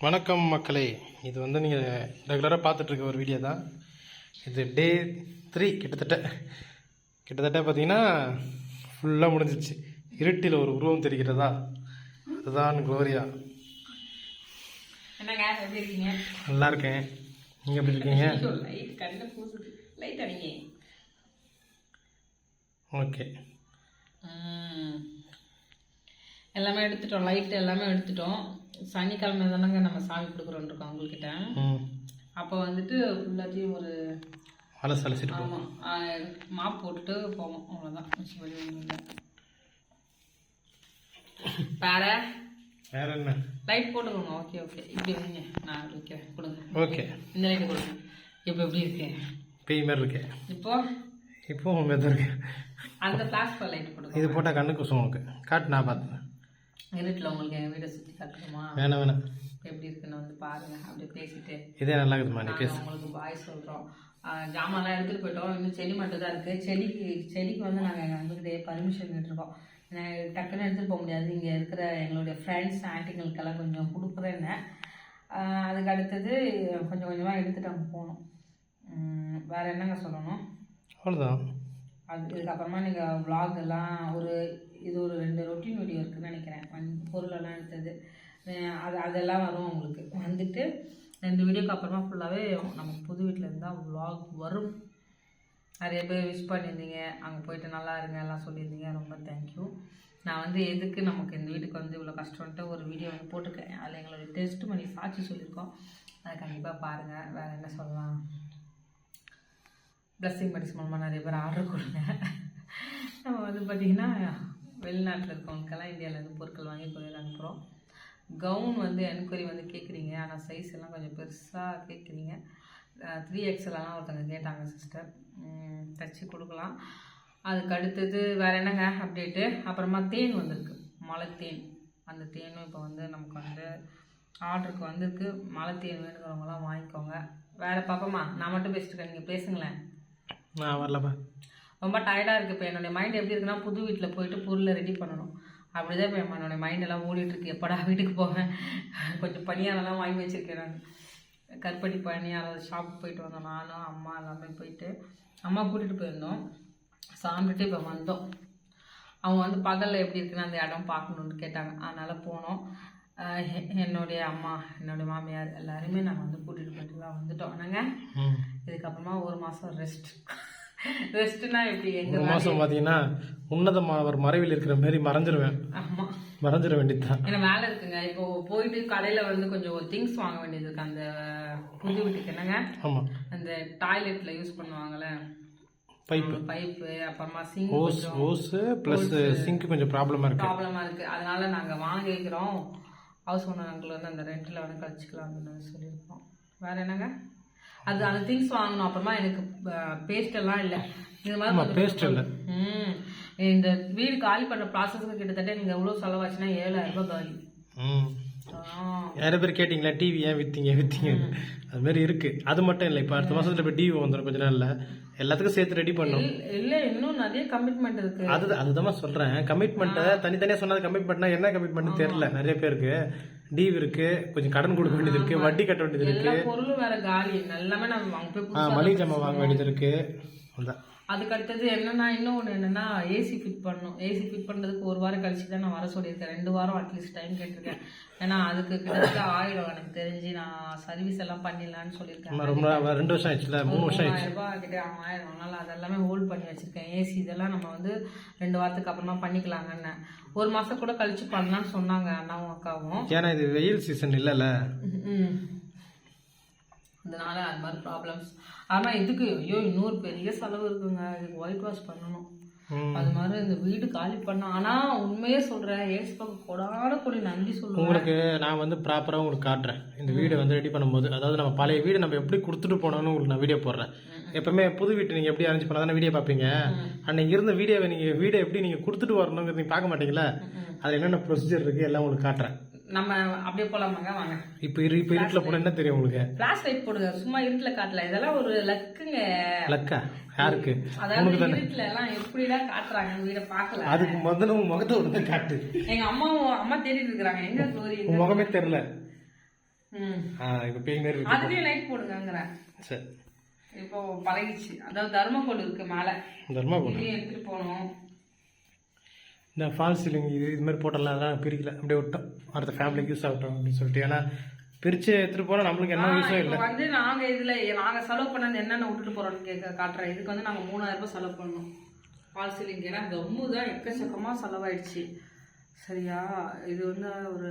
வணக்கம் மக்களே. இது வந்து நீங்கள் ரெகுலராக பார்த்துட்ருக்க ஒரு வீடியோ தான். இது டே த்ரீ கிட்டத்தட்ட. கிட்டத்தட்ட பார்த்தீங்கன்னா ஃபுல்லாக முடிஞ்சிச்சு. இருட்டில் ஒரு உருவம் தெரிகிறதா? அதுதான் குளோரியா. நல்லா இருக்கேன். நீங்கள் எப்படி இருக்கீங்க? ஓகே எல்லாமே எடுத்துட்டோம். லைட் எல்லாமே எடுத்துட்டோம். சனிக்கிழமை தானங்க நம்ம சாமி கொடுக்குறோம் இருக்கோம் உங்கள்கிட்ட ம். அப்போ வந்துட்டு ஃபுல்லாத்தையும் ஒரு அலசி அலசிட்டு ஆமாம் மாப் போட்டுட்டு போவோம். அவ்வளோதான் ஒண்ணும் இல்ல. வேற? வேற என்ன? லைட் போட்டுக்கோங்க. ஓகே ஓகே இப்படி வைங்க நான் வைக்கிறேன் கொடுங்க. ஓகே இந்த லைட்டு கொடுங்க. இப்போ எப்படி இருக்கு? பேய் மாதிரி இருக்கேன் இப்போ? இப்போ உன் தான் இருக்கேன் அந்த பிளாஸ்டிக் லைட் கொடுங்க இது போட்டால் கண்ணு குசும் உனக்கு. காட்டு நான் பார்த்தேன். இருட்டில் உங்களுக்கு எங்கள் வீடை சுற்றி காட்டுமா வேணாம் வேணாம். எப்படி இருக்குன்னு வந்து பாருங்க அப்படியே பேசிட்டு. இதே நல்லா இருக்குதுமா நீ நாங்க பேசு. உங்களுக்கு பாய் சொல்கிறோம் ஜாமான்லாம் எடுத்துகிட்டு போயிட்டோம். இன்னும் செடி மட்டும் தான் இருக்குது செடிக்கு செடிக்கு வந்து நாங்கள் எங்கள் அங்கிட்டே பர்மிஷன் கேட்டிருக்கோம். நான் டக்குன்னு எடுத்துகிட்டு போக முடியாது. இங்கே இருக்கிற எங்களுடைய ஃப்ரெண்ட்ஸ் ஆன்ட்டிங்களுக்கெல்லாம் கொஞ்சம் கொடுக்குறேன்னு அதுக்கு அடுத்தது கொஞ்சம் கொஞ்சமாக எடுத்துகிட்டு அங்கே போகணும். வேற என்னங்க சொல்லணும்? அவ்வளோதான் அது இதுக்கப்புறமா நீங்கள் விலாக் எல்லாம் ஒரு இது ஒரு ரெண்டு ரொட்டீன் வீடியோ இருக்குதுன்னு நினைக்கிறேன். வந்- பொருளெல்லாம் எடுத்தது. அது அதெல்லாம் வரும் உங்களுக்கு. வந்துட்டு ரெண்டு வீடியோக்கு அப்புறமா ஃபுல்லாகவே நமக்கு புது வீட்டில் இருந்தால் விலாக் வரும். நிறைய பேர் விஷ் பண்ணியிருந்தீங்க. அங்கே போயிட்டு நல்லா இருங்க எல்லாம் சொல்லியிருந்தீங்க. ரொம்ப தேங்க்யூ நான் வந்து எதுக்கு நமக்கு இந்த வீட்டுக்கு வந்து இவ்வளோ கஷ்டம்ன்ட்டு ஒரு வீடியோ வந்து போட்டிருக்கேன். அதில் எங்களுடைய டெஸ்ட் பண்ணி சாட்சி சொல்லியிருக்கோம். அதை கண்டிப்பாக பாருங்கள் வேறு என்ன சொல்லலாம்? ப்ளஸ்ஸிங் படிஸ் மூலமாக நிறைய பேர் ஆர்டர் கொடுங்க. நம்ம வந்து பார்த்திங்கன்னா வெளிநாட்டில் இருக்கவங்களுக்கெல்லாம் இந்தியாவிலேருந்து பொருட்கள் வாங்கி கொண்டு அனுப்புகிறோம் கவுன் வந்து என்கொயரி வந்து கேட்குறீங்க ஆனால் சைஸ் எல்லாம் கொஞ்சம் பெருசாக கேட்குறீங்க த்ரீ எக்ஸ்எல்லாம் ஒருத்தங்க கேட்டாங்க சிஸ்டர் தச்சு கொடுக்கலாம். அதுக்கு அடுத்தது வேறு என்னங்க அப்டேட்டு அப்புறமா தேன் வந்திருக்கு. மலை தேன் அந்த தேனும் இப்போ வந்து நமக்கு வந்து ஆர்டருக்கு வந்திருக்கு. மலை தேன் வேணுங்கிறவங்களாம் வாங்கிக்கோங்க. வேறு பார்ப்போமா நான் மட்டும் பேசிட்டு இருக்கேன். நீங்கள் பேசுங்களேன். நான் வரலப்பா. ரொம்ப டயர்டாக இருக்குது இப்போ என்னுடைய மைண்ட் எப்படி இருக்குன்னா புது வீட்டில் போயிட்டு பொருளை ரெடி பண்ணணும். அப்படிதான் இப்போ என்னுடைய மைண்ட் எல்லாம் ஓடிட்டு இருக்கு. எப்படா வீட்டுக்கு போவேன்? கொஞ்சம் பணியாரெல்லாம் வாங்கி வச்சிருக்கேன் நான். கருப்பட்டி பணியாரம் ஷாப் போயிட்டு வந்தோம். நானும் அம்மா எல்லாமே போயிட்டு அம்மா கூட்டிகிட்டு போயிருந்தோம். சாப்பிட்டுட்டு இப்போ வந்தோம். அவங்க வந்து பகலில் எப்படி இருக்குன்னு அந்த இடம் பார்க்கணுன்னு கேட்டாங்க. அதனால் போனோம். என்னுடைய அம்மா என்னுடைய மாமியார் எல்லாருமே நாங்கள் வந்து கூட்டிகிட்டு போயிட்டு தான் வந்துட்டோம். நாங்கள் இதுக்கப்புறமா ஒரு மாதம் ரெஸ்ட் ரெஸ்ட்னா எப்படி ஒரு எங்க மாதம் பார்த்தீங்கன்னா உன்னதமானவர் மறைவில் இருக்கிற மாதிரி மறைஞ்சிருவேன் ஆமா. மறைஞ்சிட வேண்டியதுதான். ஏன்னா வேலை இருக்குங்க. இப்போ போயிட்டு கடையில வந்து கொஞ்சம் திங்ஸ் வாங்க வேண்டியது இருக்கு. அந்த புது வீட்டுக்கு என்னங்க? ஆமாம் அந்த டாய்லெட்ல யூஸ் பண்ணுவாங்கல்ல? பைப்பு. பைப்பு அப்புறமா sink hose hose plus sink கொஞ்சம் ப்ராப்ளமாக இருக்கு. ப்ராப்ளமா இருக்கு. அதனால நாங்க வாங்கிக்கிறோம். ஹவுஸ் ஓனர் அங்கிள் வந்து அந்த ரெண்ட்ல வந்து கழிச்சுக்கலாம்னு சொல்லியிருக்கோம். வேற என்னங்க? அது அந்த திங்ஸ் வாங்கணும். அப்புறமா எனக்கு பேஸ்ட் எல்லாம் இல்லை. இந்த மாதிரி பேஸ்ட் இல்லை. ம். இந்த வீடு காலி பண்ண ப்ராசஸ்க்கு கிட்டத்தட்ட நீங்க எவ்வளவு செலவாச்சுன்னா ஏழாயிரம் ரூபாய் காலி. ம். நிறைய பேர் கேட்டிங்களா? டிவி ஏன் விற்றீங்க விற்றீங்க அது மாதிரி இருக்கு. அது மட்டும் இல்லை இப்போ அடுத்த மாசத்துல இப்போ டிவி வந்துடும் கொஞ்ச நாள்ல. எல்லாத்துக்கும் சேர்த்து ரெடி பண்ணும் இல்ல- இன்னும் நிறைய கமிட்மெண்ட் இருக்கு. அது அதுதான் சொல்றேன். கமிட்மெண்ட்டை தனித்தனியா சொன்னது கமிட்மெண்ட்னா என்ன கமிட்மெண்ட் தெரியல நிறைய பேருக்கு. டிவி இருக்கு கொஞ்சம் கடன் கொடுக்க வேண்டியது இருக்கு வட்டி கட்ட வேண்டியது இருக்கு. பொருளும் வேற காலி. எல்லாமே நம்ம மளிகை ஜாமான் வாங்க வேண்டியது இருக்கு. அதான் அதுக்கு அடுத்தது என்னன்னா இன்னொன்று என்னன்னா ஏசி ஃபிட் பண்ணணும். ஏசி ஃபிட் பண்றதுக்கு ஒரு வாரம் கழிச்சு தான் நான் வர சொல்லியிருக்கேன். ரெண்டு வாரம் அட்லீஸ்ட் டைம் கேட்டிருக்கேன். ஏன்னா அதுக்கு கிட்டத்தட்ட ஆயிடும். எனக்கு தெரிஞ்சு நான் சர்வீஸ் எல்லாம் பண்ணிடலான்னு சொல்லியிருக்கேன். ரெண்டு வருஷம் ஆயிடுச்சுல? மூணு வருஷம் மூவாயிரம் ரூபாய் கிட்ட ஆயிரம். அதனால அதெல்லாமே ஹோல்ட் பண்ணி வச்சிருக்கேன். ஏசி இதெல்லாம் நம்ம வந்து ரெண்டு வாரத்துக்கு அப்புறமா பண்ணிக்கலாங்கன்னு ஒரு மாசம் கூட கழிச்சு பண்ணலாம்னு சொன்னாங்க அண்ணாவும் அக்காவும். ஏன்னா இது வெயில் சீசன் இல்லைல்ல? ம். அதனால அது மாதிரி ப்ராப்ளம்ஸ் ஆனா இதுக்கு ஐயோ இன்னொரு பெரிய செலவு இருக்குங்க. இதுக்கு ஒயிட் வாஷ் பண்ணணும். அது மாதிரி இந்த வீடு காலி பண்ண ஆனா உண்மையே சொல்றேன் ஏசுப்பாக்கு கொடான கொடி நன்றி சொல்லுவேன். உங்களுக்கு நான் வந்து ப்ராப்பராக உங்களுக்கு காட்டுறேன். இந்த வீடு வந்து ரெடி பண்ணும்போது அதாவது நம்ம பழைய வீடு நம்ம எப்படி கொடுத்துட்டு போனோம்னு உங்களுக்கு நான் வீடியோ போடுறேன். எப்பவுமே புது வீட்டு நீங்கள் எப்படி அரேஞ்ச் பண்ணாதானே வீடியோ பார்ப்பீங்க? அன்னைக்கு இருந்த வீடியோவை நீங்கள் வீடை எப்படி நீங்கள் கொடுத்துட்டு வரணுங்கிறது நீங்கள் பார்க்க மாட்டீங்களா? அதில் என்னென்ன ப்ரொசீஜர் இருக்குது எல்லாம் உங்களுக்கு காட்டுறேன். நம்ம அப்படியே போலாமாங்க? வாங்க. இப்போ இரு இப்போ இருட்டில் போனால் என்ன தெரியும் உங்களுக்கு? பிளாஸ் லைட் போடுங்க. சும்மா இருட்டுல காட்டல. இதெல்லாம் ஒரு லக்குங்க. லக்கா? யாருக்கு? அதாவது இருட்டுல எல்லாம் எப்படிலாம் காட்டுறாங்க? வீட பாக்கல அதுக்கு முதல்ல உன் முகத்தை ஒன்று காட்டு. எங்க அம்மாவும் அம்மா தேடிட்டு இருக்காங்க எங்க கோரி உன் முகமே ஆ இப்போ பேய் இருக்கு. அதுலயும் லைட் போடுங்கங்கிறேன் சரி. இப்போ பழகிச்சு அதாவது தர்மக்கோல் இருக்கு மேல. தர்மா போடு இதையும் எடுத்துட்டு போகணும். இந்த ஃபால் சீலிங் இது இது மாதிரி போட்டலாம் அதெல்லாம் பிரிக்கல. அப்படியே விட்டோம். அடுத்த ஃபேமிலிக்கு யூஸ் ஆகட்டும் அப்படின்னு சொல்லிட்டு. ஏன்னா பிரித்து எடுத்துகிட்டு போனால் நம்மளுக்கு என்ன யூஸும் இல்லை. வந்து நாங்க இதுல நாங்க செலவு பண்ணது என்னென்ன விட்டுட்டு போறோம்னு கேட்க காட்டுறேன். இதுக்கு வந்து நாங்க மூணாயிரம் ரூபாய் செலவு பண்ணோம். பால் சீலிங் ஏன்னா கம்மு தான் எக்கச்சக்கமா செலவாயிடுச்சு. சரியா? இது வந்து ஒரு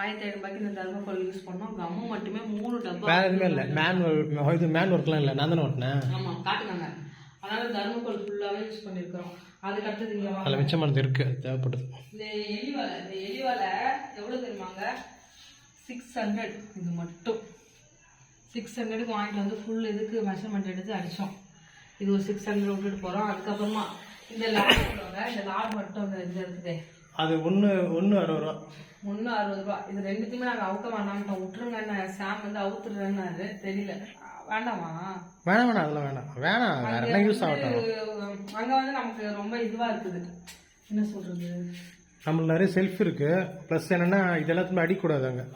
ஆயிரத்தி ஐநூறுபாய்க்கு இந்த தர்மக்கோல் யூஸ் பண்ணோம். கம்மு மட்டுமே மூணு டப்பா. வேறு எதுவுமே இல்லை. மேன் இது மேன் ஒர்க்லாம் இல்லை. நான் தானே ஓட்டினேன்? ஆமா காட்டுங்க அதனால தர்மக்கோல் ஃபுல்லாவே யூஸ் பண்ணிருக்கிறோம். அதுக்கு அடுத்தது இங்க வாங்க. அதில் மிச்சமானது இருக்குது அது தேவைப்படுது. இந்த எலி வலை இந்த எலி வலை எவ்வளவு தெரியுமாங்க? சிக்ஸ் ஹண்ட்ரட் இது மட்டும். சிக்ஸ் ஹண்ட்ரடுக்கு வாங்கிட்டு வந்து ஃபுல் இதுக்கு மெஷர்மெண்ட் எடுத்து அடிச்சோம். இது ஒரு சிக்ஸ் ஹண்ட்ரட் விட்டுட்டு போறோம். அதுக்கப்புறமா இந்த லாட் இந்த லாட் மட்டும் இந்த இது இருக்குது. அது ஒன்று ஒன்று அறுபது ரூபா. முந்நூறு அறுபது ரூபா. இது ரெண்டுத்தையுமே நாங்கள் அவுக்க வேணாம்ட்டோம். விட்டுருங்க சாம் வந்து அவுத்துடுறேன்னாரு தெரியல. வேண்டாமா? வேணாம் வேணாம் அதெல்லாம் வேணாம். வேணாம் வேற என்ன யூஸ் ஆகட்டும். அங்க வந்து நமக்கு ரொம்ப இதுவா இருக்குது. என்ன சொல்றது? நம்மளுக்கு நிறைய செல்ஃப் இருக்கு. ப்ளஸ் என்னன்னா இது எல்லாத்துமே அடிக்கூடாது அங்கே.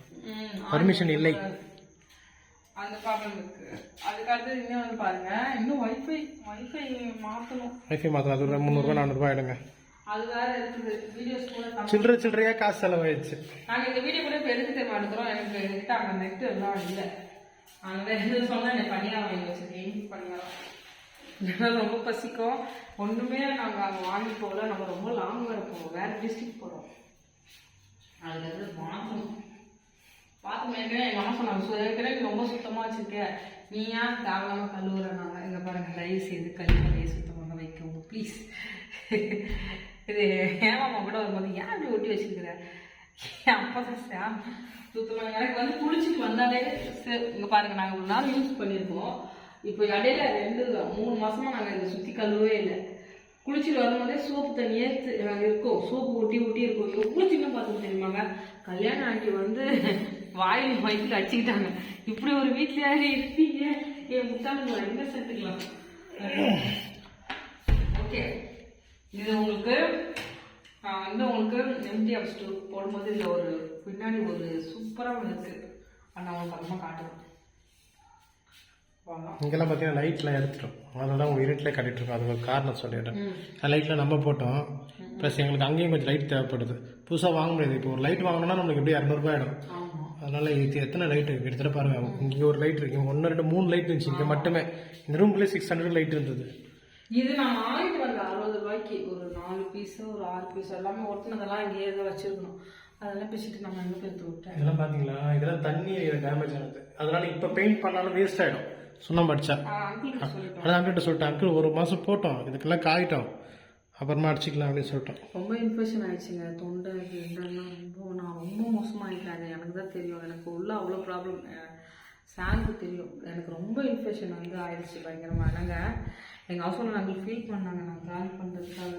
பர்மிஷன் இல்லை. அந்த ப்ராப்ளம் இருக்கு. அதுக்கு அடுத்தது இன்னும் வந்து பாருங்க. இன்னும் வைஃபை வைஃபை மாத்தணும். வைஃபை மாத்திரம் அது ஒரு முந்நூறுரூவா நானூறுரூவா ஆயிடுங்க. அது வேற இருக்குது. வீடியோஸ் கூட சில்லற சில்லறையாக காசு செலவாயிடுச்சு. நாங்க இந்த வீடியோ கூட இப்போ எதுக்கு தெரியுமா எடுக்கிறோம்? எனக்கு என்கிட்ட அங்கே நெட் எல்லாம் இல்லை. அங்கே எது சொன்னால் எனக்கு பணியாரம் வாங்கி வச்சிருக்கேன். பணியாரம் ரொம்ப பசிக்கும். ஒண்ணுமே நாங்க அங்க வாங்கி போகல. நம்ம ரொம்ப லாங் வர போவோம் வேற டிஸ்ட்ரிக்ட் போறோம். அதுல இருந்து மாற்றணும் பார்த்து ஏற்கனவே எங்க அம்மா சொன்னாங்க. ஏற்கனவே ரொம்ப சுத்தமா வச்சிருக்க. நீ ஏன் தேவையில்லாம கழுவுறனாங்க இங்க பாருங்க. தயவு செய்து கழிவறையை சுத்தமாக வைக்கவும். ப்ளீஸ் இது ஏமாமா கூட வரும்போது ஏன் இப்படி ஒட்டி வச்சிருக்கிற? என் அப்பா தான் சாம் சுத்தமாக எனக்கு வந்து குளிச்சுட்டு வந்தாலே இங்க பாருங்க நாங்க ஒரு நாள் யூஸ் பண்ணியிருக்கோம் இப்போ இடையில ரெண்டு மூணு மாசமா நாங்க இதை சுத்தி கழுவவே இல்லை. குளிச்சுட்டு வரும்போதே சோப்பு தண்ணியே இருக்கும். சோப்பு ஒட்டி ஒட்டி இருக்கும். எவ்வளோ சின்ன பார்த்து தெரியுமாங்க கல்யாண ஆண்டி வந்து வாயில் வயிற்றுல அடிச்சுக்கிட்டாங்க. இப்படி ஒரு வீட்டில் இருப்பீங்க. என் முத்தாளுங்களா என்ன சேர்த்துக்கலாம்? ஓகே இது உங்களுக்கு நான் வந்து உங்களுக்கு எம்டி ஆஃப் ஸ்டோர் போடும்போது இதில் ஒரு பின்னாடி ஒரு சூப்பராக ஒன்று இருக்கு. அதை நான் உங்களுக்கு காட்டுறேன் வாங்க. இங்கெல்லாம் பார்த்தீங்கன்னா லைட்லாம் எடுத்துட்டோம். அதனால தான் உங்களுக்கு இருட்டில் காட்டிட்டு இருக்கோம். அது ஒரு காரணம் சொல்லிடுறேன். லைட்டில் நம்ம போட்டோம். ப்ளஸ் எங்களுக்கு அங்கேயும் கொஞ்சம் லைட் தேவைப்படுது. புதுசாக வாங்க முடியாது. இப்போ ஒரு லைட் வாங்கணும்னா நம்மளுக்கு எப்படி இரநூறுபா ஆகிடும் அதனால இது எத்தனை லைட் இருக்கு எடுத்துகிட்டு பாருங்க. இங்கே ஒரு லைட் இருக்கு. ஒன்று ரெண்டு மூணு லைட் இருந்துச்சு. இங்கே மட்டுமே. இந்த ரூம்குள்ளே சிக்ஸ் ஹண்ட்ரட் லைட் இருந்தது. இது நான் வாங்கிட்டு வந்த அறுபது ரூபாய்க்கு ஒரு நாலு பீஸ் ஒரு ஆறு பீஸ் எல்லாமே ஒட்டினதெல்லாம் இங்கேயே தான் வச்சிருக்கணும். அதெல்லாம் பிச்சுட்டு நம்ம எங்கே போய் விட்டேன்? இதெல்லாம் பார்த்தீங்களா இதெல்லாம் தண்ணி டேமேஜ் ஆனது. அதனால இப்போ பெயிண்ட் பண்ணாலும் வேஸ்ட் ஆகிடும் அங்கிளுக்கு சொல்லிட்டோம். அதான் அங்கிட்ட சொல்லிட்டேன். அங்கிள் ஒரு மாதம் போட்டோம். இதுக்கெல்லாம் காயிட்டோம். அப்புறமா அடிச்சிக்கலாம் அப்படின்னு சொல்லிட்டோம். ரொம்ப இன்ஃபெக்ஷன் ஆயிடுச்சுங்க. தொண்டை இதெல்லாம் ரொம்ப நான் ரொம்ப மோசமாயிட்டேன். அது எனக்கு தான் தெரியும். எனக்கு உள்ள அவ்வளோ ப்ராப்ளம் சாருக்கு தெரியும். எனக்கு ரொம்ப இன்ஃபெக்ஷன் வந்து ஆயிடுச்சு பயங்கரமாக என்னங்க? எங்கள் ஹவுஸ் ஓனர் அங்கிள் ஃபீல் பண்ணாங்க. நான் காலி பண்ணுறதுக்காக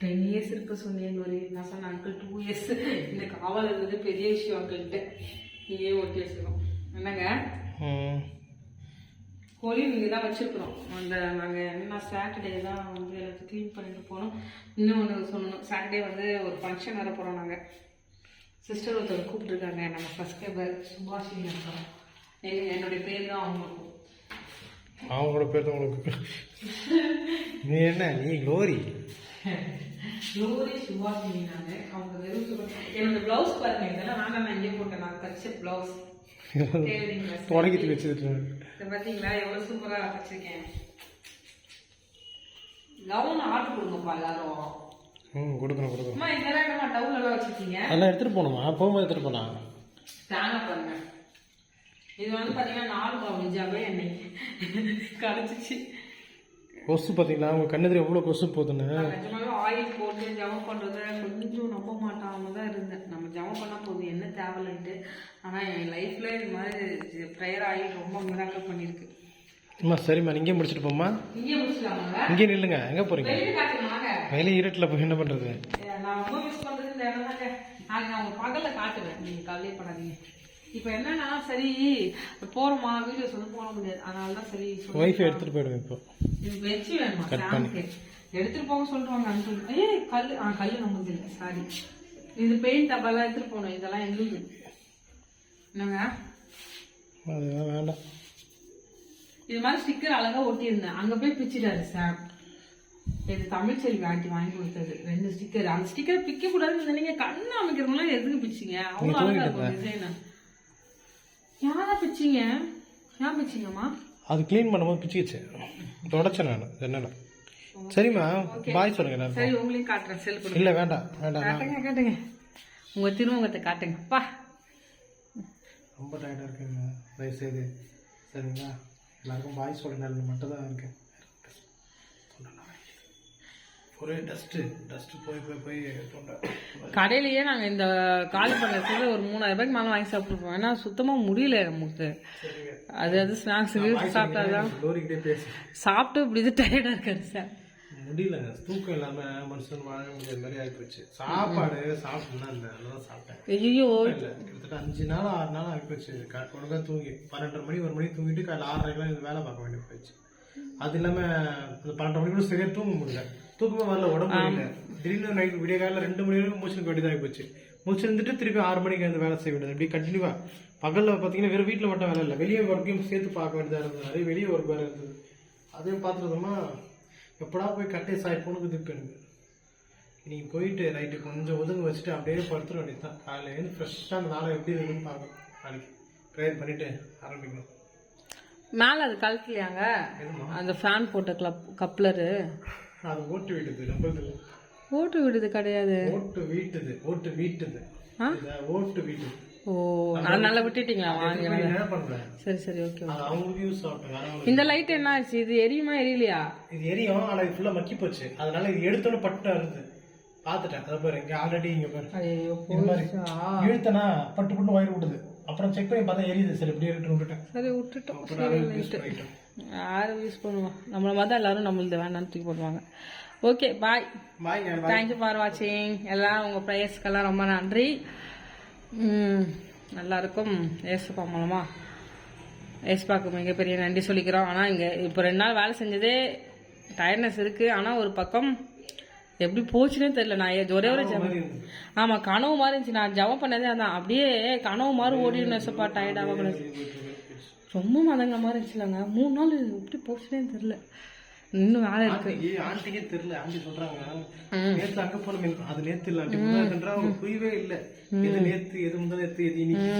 டென் இயர்ஸ் இருக்க சொன்னேன் ஒரு நான் சொன்னேன் அங்கிள் டூ இயர்ஸ் இந்த காவல் இருந்தது பெரிய விஷயம் அங்கிள்கிட்ட நீயே ஒட்டி வச்சுக்கணும் என்னங்க. கோழி நீங்கள் தான் வச்சுருக்குறோம். அந்த நாங்கள் என்ன சாட்டர்டே தான் வந்து எல்லாத்தையும் க்ளீன் பண்ணிட்டு போனோம். இன்னொன்று சொல்லணும். சாட்டர்டே வந்து ஒரு ஃபங்க்ஷன் வர போகிறோம் நாங்கள் சிஸ்டர் ஒருத்தர் கூப்பிட்டுருக்காங்க. நம்ம சப்ஸ்கிரைபர் சுபாஷினி இருக்கோம் என்னுடைய பேர் தான் அவங்களுக்கும் அவங்களோட பேர் தான் உங்களுக்கு நீ என்ன? நீ க்ளோரி லோரி சுபாஷினி நான். அவங்க வெறும் சுபா- என்னோட ப்ளவுஸ் பாருங்க இதெல்லாம் நான் தான் இங்கே போட்டேன். நான் தச்ச ப்ளவுஸ் தொடங்கிட்டு இதை பார்த்தீங்களா? எவ்வளோ சூப்பராக வச்சுருக்கேன். கவுன் ஆர்டர் கொடுங்கப்பா எல்லாரும். ம் கொடுக்கணும் கொடுக்கணும். அம்மா இதெல்லாம் என்னம்மா டவுல் எல்லாம் வச்சிருக்கீங்க? அதெல்லாம் எடுத்துகிட்டு போகணுமா? போகும்போது எடுத்துகிட்டு போகலாம் ஸ்டாண்ட் பாருங்க. இது வந்து பார்த்தீங்கன்னா நாலு பாவம் நிஜாவே என்னை கடிச்சிச்சு கொசு பார்த்தீங்களா உங்கள் கண்ணெதிரி எவ்வளோ கொசு நிஜமாவே ஆயில் போட்டு ஜமம் பண்ணுறத கொஞ்சம் நம்ப மாட்டாம தான் இருந்தேன். நம்ம ஜமம் பண்ணால் போதும் என்ன தேவையில்லைன்ட்டு ஆனால் என் லைஃப்பில் இது மாதிரி ப்ரேயர் ஆகி ரொம்ப மிராக்கல் பண்ணியிருக்கு அம்மா சரிம்மா நீங்கள் முடிச்சுட்டு போம்மா. இங்கே முடிச்சலாமாங்க இங்கே நில்லுங்க. எங்கே போகிறீங்க வெளியே இருட்டில் போய் என்ன பண்ணுறது நான் ரொம்ப மிஸ் பண்ணுறது இந்த இடம் தாங்க நான் உங்கள் பகலில் காட்டுவேன். நீங்கள் கவலையே பண்ணாதீங்க இப்போ என்னன்னா சரி போகிறோமா வீடியோஸ் வந்து போட முடியாது அதனால தான் சரி ஒய்ஃபை எடுத்துகிட்டு போயிடுங்க இப்போ. வெச்சு வேணுமா. சாமிக்கு எடுத்துட்டு போக சொல்றாங்க அங்கிள் ஏய் கல் ஆ கல் நம்மளுது இல்லை. சாரி இது பெயிண்ட் டப்பாலாம் எடுத்துட்டு போகணும். இதெல்லாம் எங்களுது என்னங்க? அதெல்லாம் வேண்டாம். இது மாதிரி ஸ்டிக்கர் அழகா ஒட்டியிருந்தேன். அங்க போய் பிச்சிட்டாரு சார் இது தமிழ் செல்வி ஆண்டி வாங்கி கொடுத்தது. ரெண்டு ஸ்டிக்கர் அந்த ஸ்டிக்கர் பிக்க கூடாதுன்னு நீங்க கண்ணு அமைக்கிறவங்களாம் எதுக்கு பிச்சிங்க? அவ்வளவு அழகா இருக்கும் டிசைன் யாரா பிச்சிங்க? ஏன் பிச்சிங்கம்மா? அது க்ளீன் பண்ணும்போது பிச்சுக்கிச்சு. தொடச்சேன் நான். என்னென்ன. சரிம்மா பாய் சொல்லுங்க நான் சரி உங்களையும் காட்டுறேன். செல் கொடுங்க. இல்லை வேண்டாம் வேண்டாம் காட்டுங்க காட்டுங்க. உங்க திருமுகத்தை காட்டுங்க. பா. ரொம்ப டயர்டாக இருக்குங்க. தயவுசெய்து. சரிங்களா? எல்லாருக்கும் பாய் சொல்ல நல்ல மட்டும் தான் இருக்கேன். ஒரே டஸ்ட்டு டஸ்ட்டு போய் போய் போய் தொண்டை. கடையிலேயே நாங்க இந்த காலி பண்ண ஒரு மூணாயிரம் ரூபாய்க்கு மேலே வாங்கி சாப்பிட்டுருப்போம். ஏன்னா சுத்தமா முடியல நமக்கு அது அது ஸ்நாக்ஸுக்கு லோரிக்கிட்டே பேசி. சாப்பிட்டு இப்படி இது டயர்டா இருக்காரு சார் முடியலங்க. தூக்கம் இல்லாம மனுஷன் வாழ முடியாத மாதிரி ஆகிப்போச்சு சாப்பாடு சாப்பிட்டுலாம் இல்லை. அதெல்லாம் சாப்பிட்டேன். ஐயோ கிட்டத்தட்ட அஞ்சு நாள் ஆறு நாள் ஆகிப்போச்சு க- ஒழுங்கா தூங்கி. பன்னெண்டரை மணி ஒரு மணி தூங்கிட்டு காலைல ஆறரைக்கெல்லாம் வேலை பார்க்க வேண்டிய போயிடுச்சு. அது இல்லாம அந்த பன்னெண்டரை மணி கூட சரியா தூங்க முடியல. தூக்கமே வரல உடம்பு திடீர்னு நைட் விடிய காலையில் ரெண்டு மணி வரைக்கும் மூச்சு வேண்டியதாக போச்சு. மூச்சு இருந்துட்டு திருப்பி ஆறு மணிக்கு வந்து வேலை செய்ய வேண்டியது. அப்படி கண்டினியூவா பகல்ல பார்த்தீங்கன்னா வெறும் வீட்டில் மட்டும் வேலை இல்லை. வெளியே ஒர்க்கையும் சேர்த்து பார்க்க வேண்டியதாக இருந்தது. நிறைய வெளியே ஒர்க் வேறு இருந்தது. அதையும் பார்த்துருந்தோமா எப்படா போய் கட்டையை சாய்ப்போனுக்கு திப்பு எனக்கு இன்னைக்கு போயிட்டு நைட்டு கொஞ்சம் ஒதுங்க வச்சுட்டு அப்படியே படுத்துட வேண்டியது தான் காலையில் எழுந்து ஃப்ரெஷ்ஷாக அந்த நாளை எப்படி இருக்குன்னு பார்க்கணும். நாளைக்கு ப்ரேயர் பண்ணிட்டு ஆரம்பிக்கணும். மேல அது கழட்டலையாங்க? அந்த ஃபேன் போட்ட கிளப் கப்ளரு அது ஓட்டு வீட்டுது நம்மளது ஓட்டு விடுது கிடையாது. ஓட்டு வீட்டுது ஓட்டு வீட்டுது? இதை ஓட்டு வீட்டுது. ஓ அதனால விட்டுட்டீங்களா வாங்க சரி சரி ஓகே அவங்களுக்கு யூஸ் ஆகட்டும் இந்த லைட் என்ன ஆச்சு? இது எரியுமா எரியலையா? இது எரியும் ஆனா இது ஃபுல்லா மக்கி போச்சு. அதனால இது எடுத்தோன்னு பட்டு அறுது பார்த்துட்டேன். அதை பாரு இங்க ஆல்ரெடி இங்க பாரு. மாதிரி இழுத்தனா பட்டு பட்டு வயிறு விடுது. அப்புறம் செக் பண்ணி பார்த்தா எரியுது சரி இப்படியே இருக்கட்டும் விட்டுட்டேன். சரி விட்டுட்டோம். யாரும் யூஸ் பண்ணுவா? நம்மள மாதிரி தான் எல்லாரும் நம்மளது வேண்டாம்னு தூக்கி போடுவாங்க ஓகே பாய் பாய்ங்க தேங்க்யூ ஃபார் வாட்சிங் எல்லாம் உங்கள் ப்ரேயர்ஸ்க்கெல்லாம் ரொம்ப நன்றி. ம், எல்லாருக்கும் ஏசுப்பா மூலமா. ஏசுப்பாக்கு மிகப்பெரிய நன்றி சொல்லிக்கிறோம். ஆனால் இங்கே இப்போ ரெண்டு நாள் வேலை செஞ்சதே டயர்ட்னஸ் இருக்குது ஆனால் ஒரு பக்கம் எப்படி போச்சுன்னே தெரியல. நான் ஒரே ஒரு ஜபம். ஆமாம் கனவு மாதிரி இருந்துச்சு. நான் ஜபம் பண்ணதே அதான். அப்படியே கனவு மாதிரி ஓடிடும் ஏசப்பா டயர்டாக ரொம்ப மதங்கிற மாதிரி இருந்துச்சுலங்க. மூணு நாள் எப்படி போச்சுன்னே தெரியல. இன்னும் வேலை இருக்கு. ஆண்டிக்கு தெரியல. ஆண்டி சொல்றாங்க. நேத்து அங்க போன மீன் அது நேத்து இல்ல ஆண்டி. அவங்க புரியவே இல்ல. எது நேத்து எது முந்தா நேத்து எது இன்னைக்கு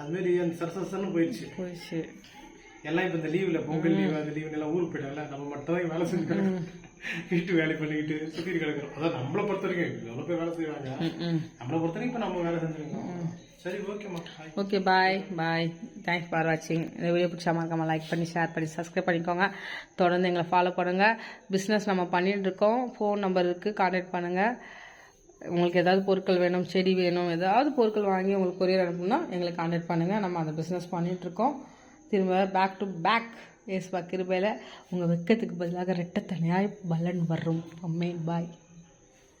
அது மாதிரி அந்த சரசரசன்னு போயிடுச்சு. போயிடுச்சு. எல்லாம் இப்ப இந்த லீவ்ல பொங்கல் லீவ் அந்த லீவ் எல்லாம் ஊருக்கு போயிட்டாங்கல்ல நம்ம மட்டும் வேலை செஞ்சு வீட்டு வேலை பண்ணிக்கிட்டு சுத்திட்டு கிடக்குறோம். அதான் நம்மளை பொறுத்த வரைக்கும் எவ்வளவு பேர் வேலை செய்வாங்க? நம்மளை பொறுத்த வரைக்கும் இப்ப நம்ம வேலை செஞ்சிருக்கோம். சரி ஓகேம்மா okay bye bye thanks for வாட்சிங் இந்த வீடியோ பிடிச்சா மறக்காம லைக் பண்ணி ஷேர் பண்ணி சப்ஸ்கிரைப் பண்ணிக்கோங்க. தொடர்ந்து எங்களை ஃபாலோ பண்ணுங்கள் பிஸ்னஸ் நம்ம பண்ணிகிட்ருக்கோம் இருக்கோம். ஃபோன் நம்பர் இருக்குது கான்டாக்ட் பண்ணுங்கள் உங்களுக்கு ஏதாவது பொருட்கள் வேணும் செடி வேணும் ஏதாவது பொருட்கள் வாங்கி உங்களுக்கு கொரியர் அனுப்பணும்னா எங்களை கான்டாக்ட் பண்ணுங்கள் நம்ம அந்த பிஸ்னஸ் பண்ணிகிட்ருக்கோம் திரும்ப பேக் டு பேக் ஏஸ்பா கிருபையில் உங்கள் வெக்கத்துக்கு பதிலாக ரெட்டை தனியாக பலன் வரும். அம்மே பாய்